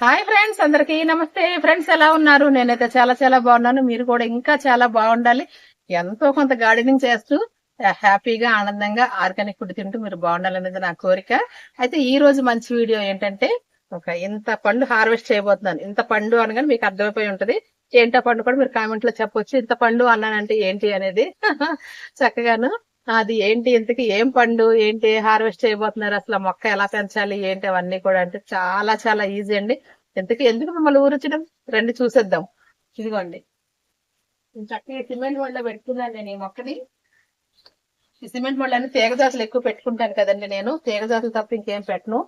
Hi friends అందరికి నమస్తే. Friends ఎలా ఉన్నారు? నేనైతే చాలా చాలా బాగున్నాను. మీరు కూడా ఇంకా చాలా బాగుండాలి. ఎంతో కొంత గార్డెనింగ్ చేస్తూ హ్యాపీగా ఆనందంగా ఆర్గానిక్ ఫుడ్ తింటూ మీరు బాగుండాలనేది నా కోరిక. అయితే ఈ రోజు మంచి వీడియో ఏంటంటే ఒక ఇంత పండు హార్వెస్ట్ చేయబోతున్నాను. ఇంత పండు అనగానే మీకు అర్థమైపోయి ఉంటది. ఏంటో పండు కూడా మీరు కామెంట్లో చెప్పొచ్చు. ఇంత పండు అన్నానంటే ఏంటి అనేది. చక్కగాను అది ఏంటి ఇంతకి ఏం పండు? ఏంటి హార్వెస్ట్ చేయబోతున్నారు? అసలు మొక్క ఎలా పెంచాలి? ఏంటి అవన్నీ కూడా అంటే చాలా చాలా ఈజీ అండి. ఎందుకు ఎందుకు మిమ్మల్ని ఊరించడం? రండి చూసేద్దాం. ఇదిగోండి. చక్కగా సిమెంట్ వాళ్ళ పెట్టుకున్నాను నేను ఈ మొక్కని. ఈ సిమెంట్ వాళ్ళని తీగజాతులు ఎక్కువ పెట్టుకుంటాను కదండి నేను. తీగజాతులు తప్ప ఇంకేం పెట్టను.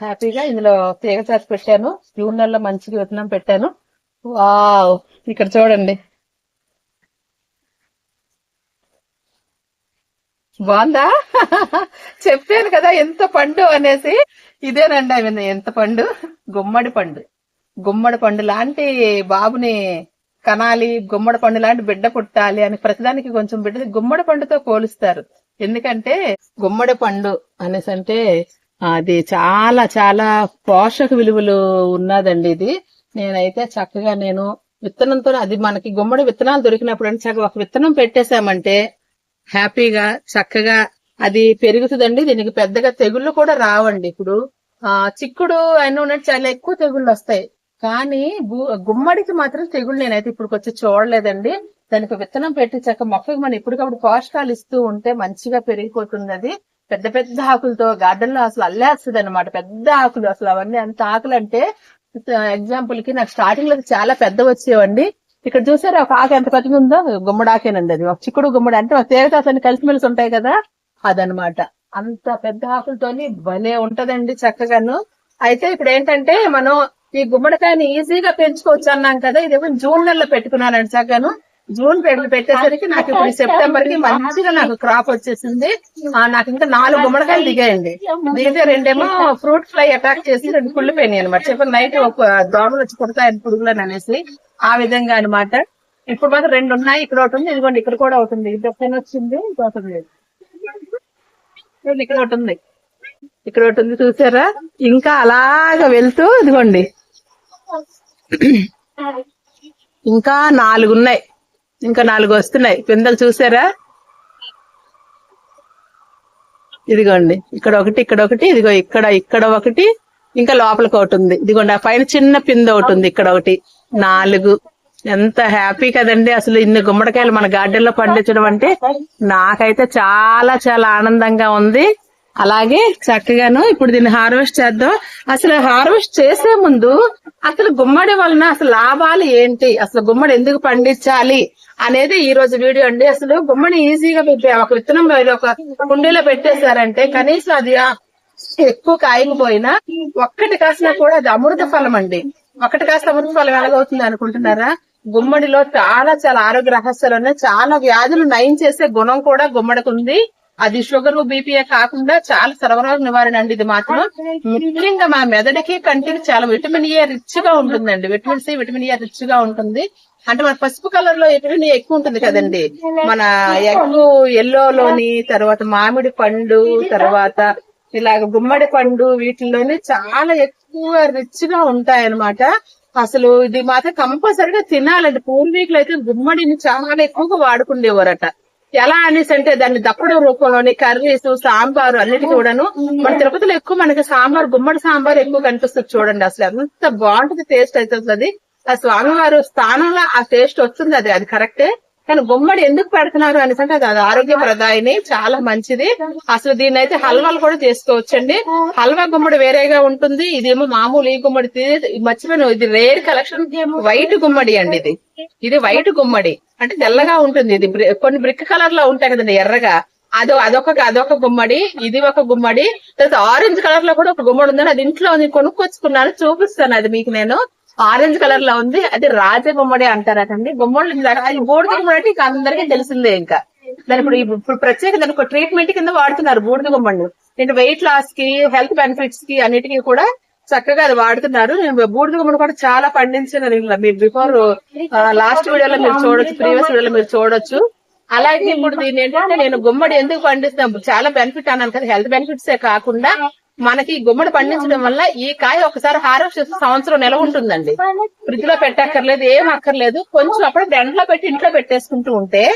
హ్యాపీగా ఇందులో తీగజాతి పెట్టాను. జూన్ నెలలో మంచిగా విత్తనం పెట్టాను. వావ్! ఇక్కడ చూడండి. బాగుందా? చెప్పాను కదా ఎంత పండు అనేసి. ఇదేనండి ఆమె ఎంత పండు? గుమ్మడి పండు. గుమ్మడి పండు లాంటి బాబుని కనాలి గుమ్మడి పండు లాంటి బిడ్డ పుట్టాలి అని ప్రతిదానికి కొంచెం బిడ్డ గుమ్మడి పండుతో పోలుస్తారు. ఎందుకంటే గుమ్మడి పండు అనేసి అంటే అది చాలా చాలా పోషక విలువలు ఉన్నదండి ఇది. నేనైతే చక్కగా నేను విత్తనంతో అది మనకి గుమ్మడి విత్తనాలు దొరికినప్పుడు అంటే చక్కగా ఒక విత్తనం పెట్టేశామంటే హ్యాపీగా చక్కగా అది పెరుగుతుందండి. దీనికి పెద్దగా తెగుళ్ళు కూడా రావండి. ఇప్పుడు ఆ చిక్కుడు అయినా ఉన్నట్టు చాలా ఎక్కువ తెగుళ్ళు వస్తాయి. కానీ గుమ్మడికి మాత్రం తెగుళ్ళు నేనైతే ఇప్పుడు వచ్చి చూడలేదండి. దానికి విత్తనం పెట్టి మొక్కకి మనం ఎప్పటికప్పుడు పోషకాలు ఇస్తూ ఉంటే మంచిగా పెరిగిపోతుంది అది. పెద్ద పెద్ద ఆకులతో గార్డెన్లో అసలు అల్లేస్తుంది అనమాట పెద్ద ఆకులు అసలు అవన్నీ అంత ఆకులు అంటే ఎగ్జాంపుల్కి నాకు స్టార్టింగ్లో చాలా పెద్ద వచ్చేవండి. ఇక్కడ చూసారా? ఒక ఆకు ఎంత పెద్దగా ఉందో? గుమ్మడాకేనండి అది. ఒక చిక్కుడు గుమ్మడి అంటే ఒక తీగతాతని కలిసిమెలిసి ఉంటాయి కదా? అదనమాట అంత పెద్ద ఆకులతోని భలే ఉంటదండి చక్కగాను. అయితే ఇప్పుడు ఏంటంటే మనం ఈ గుమ్మడికాయని ఈజీగా పెంచుకోవచ్చు అన్నాం కదా? ఇది జూన్ నెలలో పెట్టుకున్నానండి చక్కగాను. జూన్ పెట్టి పెట్టేసరికి నాకు ఇప్పుడు సెప్టెంబర్కి మంచిగా నాకు క్రాప్ వచ్చేసింది. ఆ, నాకు ఇంకా నాలుగు గుమ్మడికాయలు దిగాయండి. దిగితే రెండేమో ఫ్రూట్ ఫ్లై అటాక్ చేసి రెండు కుళ్ళు పోయినాయి అనమాట చెప్పిన నైట్ ఒక దోమలు వచ్చి కుడతాయని పురుగులని అనేసి. ఆ విధంగా అన్నమాట. ఇప్పుడు మాత్రం రెండు ఉన్నాయి ఇక్కడ ఒకటి ఉంది ఇదిగోండి ఇక్కడ కూడా ఒకటి ఉంది. ఇది ఒకటి వచ్చింది ఇది ఇక్కడ ఒకటి ఉంది. ఇక్కడ ఒకటి ఉంది చూసారా? ఇంకా అలాగ వెళ్తూ ఇదిగోండి. ఇంకా నాలుగు ఉన్నాయి. ఇంకా నాలుగు వస్తున్నాయి. పిందెలు చూసారా? ఇదిగోండి ఇక్కడ ఒకటి ఇక్కడ ఒకటి ఇదిగో ఇక్కడ ఇక్కడ ఒకటి ఇంకా లోపలికి ఒకటి ఉంది. ఇదిగోండి ఆ పైన చిన్న పింద ఒకటి ఉంది ఇక్కడ ఒకటి. నాలుగు. ఎంత హ్యాపీ కదండి అసలు ఇన్ని గుమ్మడికాయలు మన గార్డెన్లో పండించడం అంటే నాకైతే చాలా చాలా ఆనందంగా ఉంది. అలాగే చక్కగాను ఇప్పుడు దీన్ని హార్వెస్ట్ చేద్దాం. అసలు హార్వెస్ట్ చేసే ముందు అసలు గుమ్మడి వలన అసలు లాభాలు ఏంటి? అసలు గుమ్మడి ఎందుకు పండించాలి అనేది ఈ రోజు వీడియో అండి. అసలు గుమ్మడి ఈజీగా ఒక విత్తనం ఒక కుండీలో పెట్టేశారంటే కనీసం అది ఎక్కువ కాయకపోయినా ఒక్కటి కాసినా కూడా అది అమృత ఫలం అండి. ఒకటి కాస్త అమృత ఫలం ఎలాగవుతుంది అనుకుంటున్నారా? గుమ్మడిలో చాలా చాలా ఆరోగ్య రహస్యాలు ఉన్నాయి. చాలా వ్యాధులు నయం చేసే గుణం కూడా గుమ్మడికి ఉంది. అది షుగర్ బీపీఏ కాకుండా చాలా సర్వరోగ నివారణ అండి ఇది మాత్రం. ముఖ్యంగా మా మెదడుకి కంటికి చాలా విటమిన్ ఏ రిచ్గా ఉంటుందండి. విటమిన్ సి విటమిన్ ఏ రిచ్గా ఉంటుంది. అంటే మన పసుపు కలర్లో విటమిన్ ఎక్కువ ఉంటుంది కదండి. మన ఎగ్ ఎల్లోలోని తర్వాత మామిడి పండు తర్వాత ఇలాగ గుమ్మడి పండు వీటిల్లోనే చాలా ఎక్కువ రిచ్గా ఉంటాయి అనమాట అసలు ఇది మాత్రం కంపల్సరిగా తినాలండి. పూర్వీకులు అయితే గుమ్మడిని చాలా ఎక్కువగా వాడుకుండేవారట. ఎలా అనేసి అంటే దాన్ని దప్పడం రూపంలోని కర్రీస్ సాంబారు అన్నిటి కూడాను. మన తిరుపతిలో ఎక్కువ మనకి సాంబార్ గుమ్మడి సాంబార్ ఎక్కువ కనిపిస్తుంది చూడండి. అసలు ఎంత బాగుంటుంది టేస్ట్ అవుతుంది అది. ఆ స్వామివారు స్థానంలో ఆ టేస్ట్ వస్తుంది అది. అది కరెక్టే కానీ గుమ్మడి ఎందుకు పెడుతున్నారు అనేసి అంటే అది ఆరోగ్యప్రదాయని చాలా మంచిది. అసలు దీన్ని అయితే హల్వాలు కూడా చేసుకోవచ్చండి. హల్వా గుమ్మడి వేరేగా ఉంటుంది. ఇదేమో మామూలు ఈ గుమ్మడి మర్చిపోయిన మర్చిపోయాను. ఇది రేర్ కలెక్షన్. వైట్ గుమ్మడి అండి ఇది. ఇది వైట్ గుమ్మడి. అంటే తెల్లగా ఉంటుంది. ఇది బ్రి- కొన్ని బ్రిక్ కలర్లో ఉంటాయి కదండి ఎర్రగా. అదో అదొక అదొక గుమ్మడి. ఇది ఒక గుమ్మడి. తర్వాత ఆరెంజ్ కలర్లో కూడా ఒక గుమ్మడి ఉందని అది ఇంట్లో కొనుక్కొచ్చుకున్నాను. చూపిస్తాను అది మీకు నేను. ఆరెంజ్ కలర్లో ఉంది. అది రాజే బొమ్మడి అంటారటండి. బొమ్మలు అది బూడిద బొమ్మడి అంటే ఇంకా అందరికీ తెలిసిందే ఇంకా. దాని ఇప్పుడు ఇప్పుడు ప్రత్యేక దానికి ఒక ట్రీట్మెంట్ కింద వాడుతున్నారు బూడిద గుమ్మడి నేను వెయిట్ లాస్కి హెల్త్ బెనిఫిట్స్కి అన్నిటికీ కూడా చక్కగా అది వాడుతున్నారు. నేను బూడిద గుమ్మడి కూడా చాలా పండించాను మీరు బిఫోర్ లాస్ట్ వీడియోలో మీరు చూడొచ్చు ప్రీవియస్ వీడియోలో మీరు చూడొచ్చు. అలాగే ఇప్పుడు దీని ఏంటంటే నేను గుమ్మడి ఎందుకు పండిస్తాను చాలా బెనిఫిట్ అన్నాను కదా హెల్త్ బెనిఫిట్స్ కాకుండా మనకి గుమ్మడి పండించడం వల్ల ఈ కాయ ఒకసారి హార్వెస్ట్ చేస్తే సంవత్సరం నిలవ ఉంటుందండి. ఫ్రిడ్జ్లో పెట్టక్కర్లేదు ఏం అక్కర్లేదు. కొంచెం అప్పుడు ఎండలో పెట్టి ఇంట్లో పెట్టేసుకుంటూ ఉంటే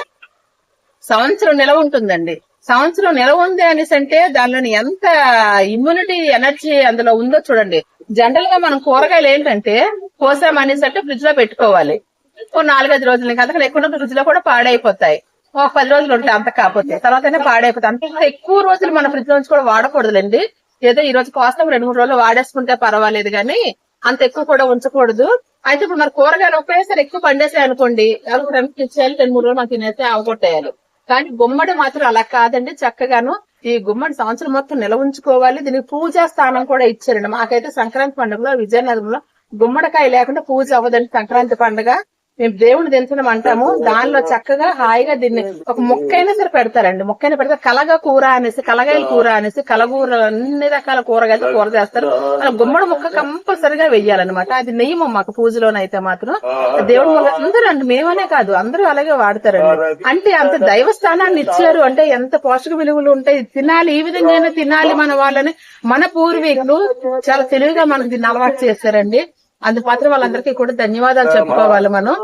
సంవత్సరం నిలవ ఉంటుందండి. సంవత్సరం నిలవ ఉంది అనేసి అంటే దానిలోని ఎంత ఇమ్యూనిటీ ఎనర్జీ అందులో ఉందో చూడండి. జనరల్గా మనం కూరగాయలు ఏంటంటే కోసామనేసి అంటే ఫ్రిడ్జ్లో పెట్టుకోవాలి. ఓ నాలుగైదు రోజులకి అంతకన్నా ఎక్కువ ఫ్రిడ్జ్లో కూడా పాడైపోతాయి. ఒక పది రోజులు ఉంటాయి అంత కాకపోతే. తర్వాతనే పాడైపోతాయి. అంత ఎక్కువ రోజులు మన ఫ్రిడ్జ్ నుంచి కూడా వాడకూడదులేండి. ఏదో ఈ రోజు కోసం రెండు మూడు రోజులు వాడేసుకుంటే పర్వాలేదు కానీ అంత ఎక్కువ కూడా ఉంచకూడదు. అయితే ఇప్పుడు మన కూరగాయలు ఒకేసారి ఎక్కువ పండేసాయి అనుకోండి అవి రెండు తెచ్చేయాలి రెండు మూడు రోజులు మనం తినేస్తే అవగొట్టేయాలి కానీ గుమ్మడి మాత్రం అలా కాదండి. చక్కగాను ఈ గుమ్మడి సంవత్సరం మొత్తం నిల ఉంచుకోవాలి. దీనికి పూజా స్థానం కూడా ఇచ్చారండి. మాకైతే సంక్రాంతి పండుగలో విజయనగరంలో గుమ్మడికాయ లేకుండా పూజ అవ్వదండి సంక్రాంతి పండుగ. మేము దేవుని దించడం అంటాము. దానిలో చక్కగా హాయిగా దీన్ని ఒక మొక్కైనా సరే పెడతారండి మొక్కైనా పెడతారు. కలగ కూర అనేసి కలగాయల కూర అనేసి కలగూర అన్ని రకాల కూరగాయలు కూర చేస్తారు. అలా గుమ్మడి ముక్క కంపల్సరిగా వెయ్యాలన్నమాట. అది నియమం మాకు పూజలోనైతే మాత్రం. దేవుడు మొక్క- అందరూ అండి. మేమనే కాదు. అందరూ అలాగే వాడతారండి. అంటే అంత దైవ స్థానాన్ని ఇచ్చారు అంటే ఎంత పోషక విలువలు ఉంటాయి. తినాలి ఈ విధంగా తినాలి మన వాళ్ళని. మన పూర్వీకులు చాలా తెలివిగా మనకు దీన్ని అలవాటు చేశారండి. అందుకు మాత్రం వాళ్ళందరికీ కూడా ధన్యవాదాలు చెప్పుకోవాలి మనం.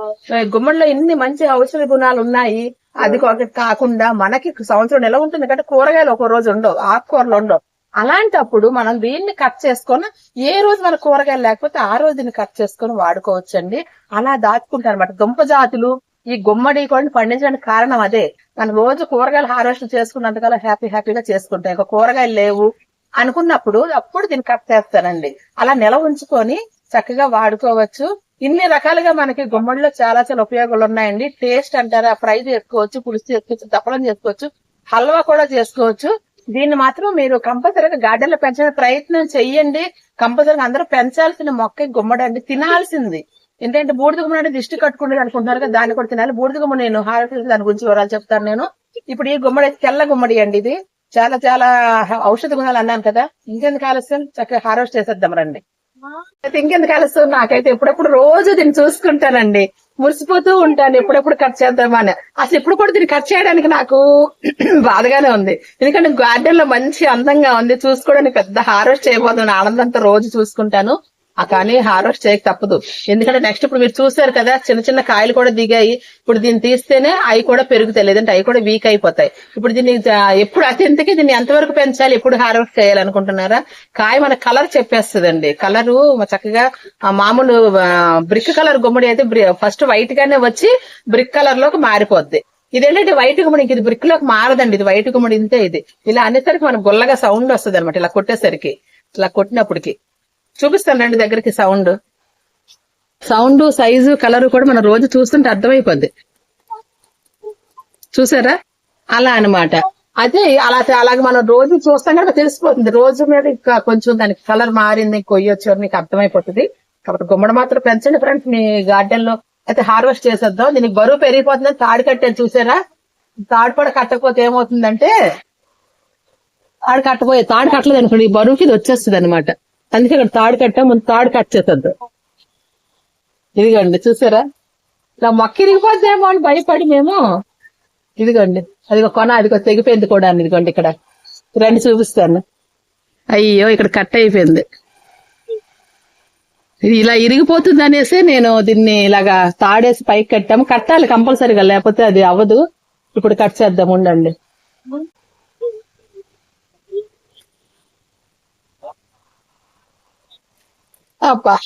గుమ్మడిలో ఇన్ని మంచి ఔషధ గుణాలు ఉన్నాయి. అది కాకుండా మనకి సంవత్సరం ఎలా ఉంటుంది? అంటే కూరగాయలు ఒక రోజు ఉండవు ఆకుకూరలు ఉండవు. అలాంటప్పుడు మనం దీన్ని కట్ చేసుకొని ఏ రోజు మన కూరగాయలు లేకపోతే ఆ రోజు దీన్ని కట్ చేసుకొని వాడుకోవచ్చండి. అలా దాచుకుంటారు అనమాట దుంప జాతులు ఈ గుమ్మడి కూడా పండించడానికి కారణం అదే. మనం రోజు కూరగాయలు హార్వెస్ట్ చేసుకున్నంతకాలం హ్యాపీ హ్యాపీగా చేసుకుంటాం. ఇంకా కూరగాయలు లేవు అనుకున్నప్పుడు అప్పుడు దీన్ని కట్ చేస్తానండి. అలా నిల ఉంచుకొని చక్కగా వాడుకోవచ్చు. ఇన్ని రకాలుగా మనకి గుమ్మడిలో చాలా చాలా ఉపయోగాలు ఉన్నాయండి టేస్ట్ అంటారా ఫ్రై చేసుకోవచ్చు పులుసు చేసుకోవచ్చు దప్పలం చేసుకోవచ్చు హల్వా కూడా చేసుకోవచ్చు. దీన్ని మాత్రం మీరు కంపల్సరీగా గార్డెన్లో పెంచడానికి ప్రయత్నం చెయ్యండి. కంపల్సరీగా అందరూ పెంచాల్సిన మొక్క గుమ్మడి అండి తినాల్సింది. ఏంటంటే బూడిద గుమ్మడి అంటే దిష్టి కట్టుకుంటుంది అనుకుంటున్నారు కదా దాన్ని కూడా తినాలి. బూడిద గుమ్మడి నేను హార్వెస్ట్ దాని గురించి వివరాలు చెప్తాను నేను. ఇప్పుడు ఈ గుమ్మడి అయితే తెల్ల గుమ్మడి అండి ఇది. చాలా చాలా ఔషధ గుణాలు అన్నాను కదా. ఇంకెందుకు ఆలస్యం? చక్కగా హార్వెస్ట్ చేసేద్దాం రండి. అయితే ఇంకెందుకు ఆలస్యం నాకైతే ఎప్పుడప్పుడు రోజు దీన్ని చూసుకుంటానండి. మురిసిపోతూ ఉంటాను ఎప్పుడెప్పుడు కట్ చేద్దామని అసలు ఎప్పుడు కూడా దీన్ని కట్ చేయడానికి నాకు బాధగానే ఉంది. ఎందుకంటే గార్డెన్లో మంచి అందంగా ఉంది. చూసుకోవడానికి పెద్ద హార్వెస్ట్ చేయబోతున్నాను ఆనందంతో రోజు చూసుకుంటాను. కానీ హార్వెస్ట్ చేయక తప్పదు. ఎందుకంటే నెక్స్ట్ ఇప్పుడు మీరు చూసారు కదా చిన్న చిన్న కాయలు కూడా దిగాయి. ఇప్పుడు దీన్ని తీస్తేనే అవి కూడా పెరుగుతాయి. లేదంటే అవి కూడా వీక్ అయిపోతాయి. ఇప్పుడు దీన్ని ఎప్పుడు అత్యంతకి దీన్ని ఎంతవరకు పెంచాలి? ఎప్పుడు హార్వెస్ట్ చేయాలనుకుంటున్నారా? కాయ మన కలర్ చెప్పేస్తుందండి. కలరు చక్కగా మామూలు బ్రిక్ కలర్ గుమ్మడి అయితే ఫస్ట్ వైట్ గానే వచ్చి బ్రిక్ కలర్లోకి మారిపోద్ది. ఇదేంటంటే వైట్ గుమ్మడి ఇంక ఇది బ్రిక్లోకి మారదండి. ఇది వైట్ గుమ్మడి ఇంతే ఇది. ఇలా అనేసరికి మనకు గుల్లగా సౌండ్ వస్తుంది అనమాట ఇలా కొట్టేసరికి. ఇలా కొట్టినప్పటికి. చూపిస్తాను రండి దగ్గరికి సౌండ్. సౌండ్ సైజు కలర్ కూడా మనం రోజు చూస్తుంటే అర్థమైపోద్ది. చూసారా? అలా అన్నమాట. అదే అలా అలాగే మనం రోజు చూస్తాం కనుక తెలిసిపోతుంది. రోజు మీద ఇంకా కొంచెం దానికి కలర్ మారింది కొయ్యొచ్చు మీకు అర్థమైపోతుంది. కాబట్టి గుమ్మడి మాత్రం పెంచండి ఫ్రెండ్స్ మీ గార్డెన్లో అయితే హార్వెస్ట్ చేసేద్దాం. దీనికి బరువు పెరిగిపోతుందని తాడు కట్టాను చూసారా? తాడు కూడా కట్టకపోతే ఏమవుతుందంటే తాడు కట్టపోయే తాడు కట్టలేదు అనుకోండి ఈ బరువుకి ఇది వచ్చేస్తుంది అనమాట అందుకే ఇక్కడ తాడు కట్టా ముందు తాడు కట్ చేసేద్దాం. ఇదిగోండి చూసారా? ఇలా మొక్క ఇరిగిపోద్దేమో అని భయపడి మేము. ఇదిగోండి అదిగో కొన అదిగో తెగిపోయింది కూడా ఇదిగోండి ఇక్కడ. రండి చూపిస్తాను. అయ్యో ఇక్కడ కట్ అయిపోయింది. ఇది ఇలా ఇరిగిపోతుంది అనేసి నేను దీన్ని ఇలాగా తాడేసి పైకి కట్టాము. కట్టాలి కంపల్సరీగా లేకపోతే అది అవ్వదు. ఇప్పుడు కట్ చేద్దాం ఉండండి. అబ్బా.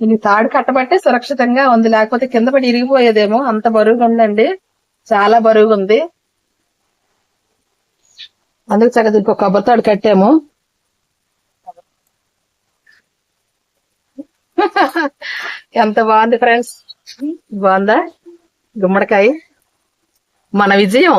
ఇది తాడు కట్టబట్టే సురక్షితంగా ఉంది. లేకపోతే కింద పడి ఇరిగిపోయేదేమో. అంత బరువుగా ఉందండి. చాలా బరువుగా ఉంది. అందుకు చక్కగా ఒక కొబ్బరి తాడు కట్టాము. ఎంత బాగుంది ఫ్రెండ్స్. బాగుందా? గుమ్మడికాయ. మన విజయం.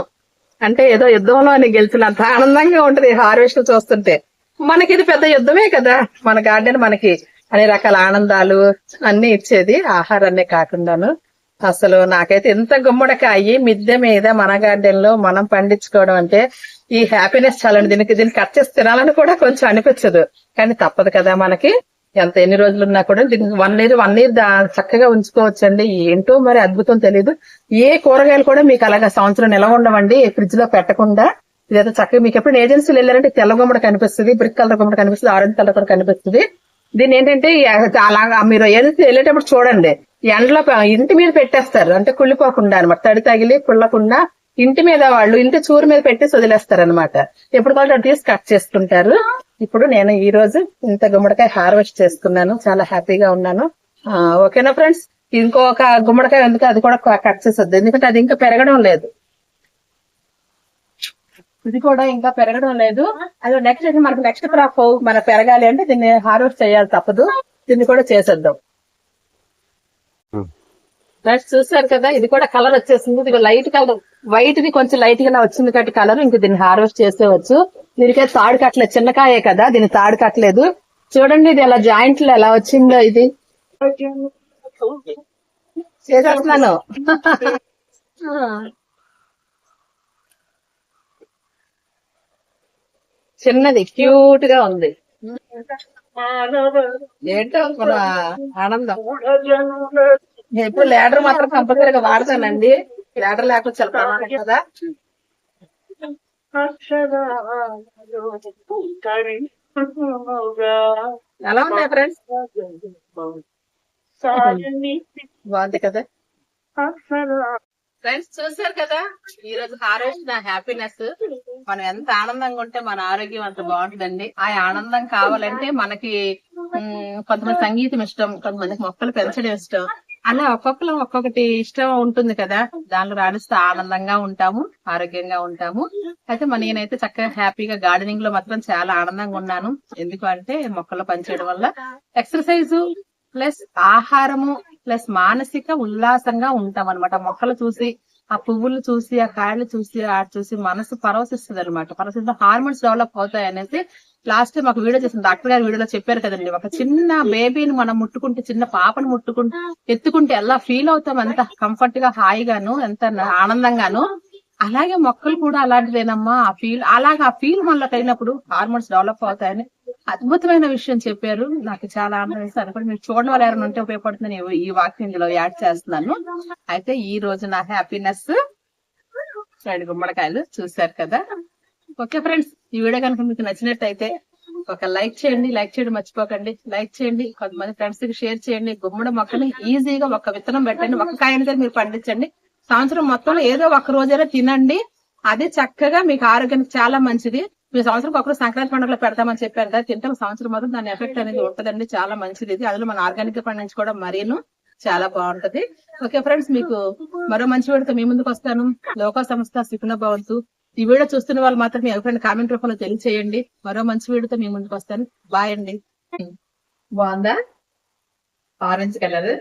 అంటే ఏదో యుద్ధంలో అని గెలిచినంత ఆనందంగా ఉంటది హార్వెస్ట్ చూస్తుంటే. మనకి ఇది పెద్ద యుద్ధమే కదా. మన గార్డెన్ మనకి అన్ని రకాల ఆనందాలు అన్ని ఇచ్చేది ఆహారాన్ని కాకుండాను. అసలు నాకైతే ఎంత గుమ్మడికాయి మిద్దె మీద మన గార్డెన్లో మనం పండించుకోవడం అంటే ఈ హ్యాపీనెస్ చాలండి. దీనికి దీన్ని కట్ చేసి తినాలని కూడా కొంచెం అనిపించదు. కానీ తప్పదు కదా మనకి. ఎంత ఎన్ని రోజులు ఉన్నా కూడా దీనికి వన్ ఇయర్ వన్ ఇయర్ చక్కగా ఉంచుకోవచ్చండి. ఏంటో మరి అద్భుతం తెలియదు ఏ కూరగాయలు కూడా మీకు అలాగా సంవత్సరం నిలవ ఉండవండి ఫ్రిడ్జ్లో పెట్టకుండా. ఇదైతే చక్కగా మీకు ఎప్పుడు ఏజెన్సీలు వెళ్ళారంటే తెల్ల గుమ్మడి కనిపిస్తుంది బ్రిక్ కలర్ గుమ్మడి కనిపిస్తుంది ఆరెంజ్ కలర్ కూడా కనిపిస్తుంది. దీని ఏంటంటే అలాగా మీరు ఏజెన్సీ వెళ్ళేటప్పుడు చూడండి. ఎండలో ఇంటి మీద పెట్టేస్తారు. అంటే కుళ్ళిపోకుండా అనమాట తడి తగిలి కుళ్ళకుండా ఇంటి మీద వాళ్ళు ఇంటి చూరు మీద పెట్టేసి వదిలేస్తారు అనమాట ఎప్పుడు అటు తీసి కట్ చేసుకుంటారు. ఇప్పుడు నేను ఈ రోజు ఇంత గుమ్మడికాయ హార్వెస్ట్ చేసుకున్నాను. చాలా హ్యాపీగా ఉన్నాను. ఆ, ఓకేనా ఫ్రెండ్స్? ఇంకొక గుమ్మడికాయ ఎందుకు అది కూడా కట్ చేసొద్దు. ఎందుకంటే అది ఇంకా పెరగడం లేదు. ఇది కూడా ఇంకా పెరగడం లేదు. అది నెక్స్ట్ మనకు నెక్స్ట్ క్రాప్ మన పెరగాలి అంటే దీన్ని హార్వెస్ట్ చేయాలి తప్పదు. దీన్ని కూడా చేసేద్దాం. ఫ్రెండ్స్ చూసారు కదా? ఇది కూడా కలర్ వచ్చేసింది. ఇది లైట్ కలర్ వైట్ ది కొంచెం లైట్గా వచ్చింది కాబట్టి కలర్ ఇంకా దీన్ని హార్వెస్ట్ చేసేవచ్చు దీనికే తాడు కట్టలేదు చిన్నకాయే కదా దీన్ని తాడు కట్టలేదు. చూడండి ఇది ఎలా జాయింట్లో ఎలా వచ్చిందో ఇది. చేసేస్తున్నాను. చిన్నది క్యూట్గా ఉంది. ఏంటో ఆనందం. ఎప్పుడు లేడర్ మాత్రం కంపల్సరీగా వాడతానండి. లేడర్ లేకపోతే చాలా ప్రమాదం కదా? ఎలా ఉన్నాయి ఫ్రెండ్స్ బాగుంది కదా? ఫ్రెండ్స్ చూసారు కదా? ఈ రోజు హార్వెస్ట్ నా హ్యాపీనెస్ మనం ఎంత ఆనందంగా ఉంటే మన ఆరోగ్యం అంత బాగుంటుందండి. ఆ ఆనందం కావాలంటే మనకి కొంతమంది సంగీతం ఇష్టం కొంతమందికి మొక్కలు పెంచడం ఇష్టం. అలా ఒక్కొక్కరు ఒక్కొక్కటి ఇష్టం ఉంటుంది కదా. దానిలో రాణిస్తే ఆనందంగా ఉంటాము ఆరోగ్యంగా ఉంటాము. అయితే మన నేనైతే చక్కగా హ్యాపీగా గార్డెనింగ్లో మాత్రం చాలా ఆనందంగా ఉన్నాను. ఎందుకు అంటే మొక్కలు పనిచేయడం వల్ల ఎక్సర్సైజ్ ప్లస్ ఆహారము ప్లస్ మానసిక ఉల్లాసంగా ఉంటాం అనమాట మొక్కలు చూసి ఆ పువ్వులు చూసి ఆ కాయలు చూసి ఆ చూసి మనసు పరవశిస్తుంది అనమాట పరవశిస్తే హార్మోన్స్ డెవలప్ అవుతాయి అనేసి లాస్ట్ టైం ఒక వీడియో చేసిన డాక్టర్ గారి వీడియోలో చెప్పారు కదండి. ఒక చిన్న బేబీని మనం ముట్టుకుంటే చిన్న పాపను ముట్టుకుంటే ఎత్తుకుంటే ఎలా ఫీల్ అవుతాం? ఎంత కంఫర్ట్గా హాయిగాను ఎంత ఆనందంగాను? అలాగే మొక్కలు కూడా అలాంటిదేనమ్మా. ఆ ఫీల్ అలాగే ఆ ఫీల్ మనలో కలిగినప్పుడు హార్మోన్స్ డెవలప్ అవుతాయని అద్భుతమైన విషయం చెప్పారు. నాకు చాలా ఆనందం వేసి అది కూడా మీరు చూడడం వల్ల ఎవరైనా ఉంటే ఉపయోగపడుతుందని ఈ- ఈ వాక్యం ఇందులో యాడ్ చేస్తున్నాను. అయితే ఈ రోజు నా హ్యాపీనెస్ రెండు గుమ్మడికాయలు చూశారు కదా. ఓకే ఫ్రెండ్స్ ఈ వీడియో కనుక మీకు నచ్చినట్టయితే ఒక లైక్ చేయండి లైక్ చేయడం మర్చిపోకండి. లైక్ చేయండి కొంతమంది ఫ్రెండ్స్కి షేర్ చేయండి. గుమ్మడి మొక్కని ఈజీగా ఒక విత్తనం పెట్టండి ఒక కాయని మీరు పండించండి. సంవత్సరం మొత్తంలో ఏదో ఒక రోజైనా తినండి. అది చక్కగా మీకు ఆరోగ్యానికి చాలా మంచిది. మీ సంవత్సరం ఒకరు సంక్రాంతి పండుగలో పెడతామని చెప్పారు కదా తింటాం సంవత్సరం మొత్తం దాని ఎఫెక్ట్ అనేది ఉంటదండి. చాలా మంచిది ఇది. అందులో మన ఆర్గానిక్గా పండించుకోవడం మరీను చాలా బాగుంటది. ఓకే ఫ్రెండ్స్ మీకు మరో మంచి వాడితో మీ ముందుకు వస్తాను. లోక సంస్థ సుఖన భవంతు. ఈ వీడియో చూస్తున్న వాళ్ళు మాత్రం మీ అభిప్రాయం కామెంట్ రూపంలో తెలియచేయండి. మరో మంచి వీడియోతో మీ ముందుకు వస్తాను. బాయ్ అండి. Hmm. బాగుందా? ఆరెంజ్ కలర్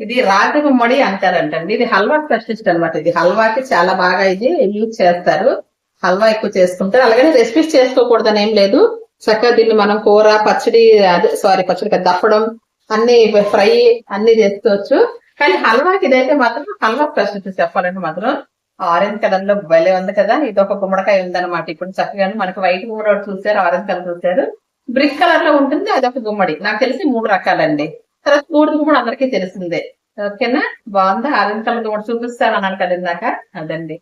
ఇది రాగి గుమ్మడి అంటారంటండి. ఇది హల్వా స్పెషలిస్ట్ అనమాట ఇది హల్వాకి చాలా బాగా ఇది యూజ్ చేస్తారు. హల్వా ఎక్కువ చేసుకుంటారు. అలాగే రెసిపీస్ చేసుకోకూడదని ఏం లేదు. చక్కగా దీన్ని మనం కూర పచ్చడి అదే సారీ పచ్చడి దప్పడం అన్ని ఫ్రై అన్ని చేసుకోవచ్చు. కానీ హల్వాకి ఇదైతే మాత్రం హల్వా స్పెషలిస్ట్ చెప్పాలంటే మాత్రం ఆరెంజ్ కలర్లో భలే ఉంది కదా. ఇది ఒక గుమ్మడికాయ ఉందన్నమాట. ఇప్పుడు చక్కగా మనకి వైట్ గుమ్మడి చూసారు ఆరెంజ్ కలర్ చూసారు బ్రిక్ కలర్లో ఉంటుంది అదొక గుమ్మడి. నాకు తెలిసి మూడు రకాలండి. తర్వాత బూడిద గుమ్మడి అందరికీ తెలిసిందే. ఓకేనా? బాగుందా? ఆరెంజ్ కలర్ గుమ్మడి చూపిస్తాను అన్నాను కదా ఇందాక. అదండి.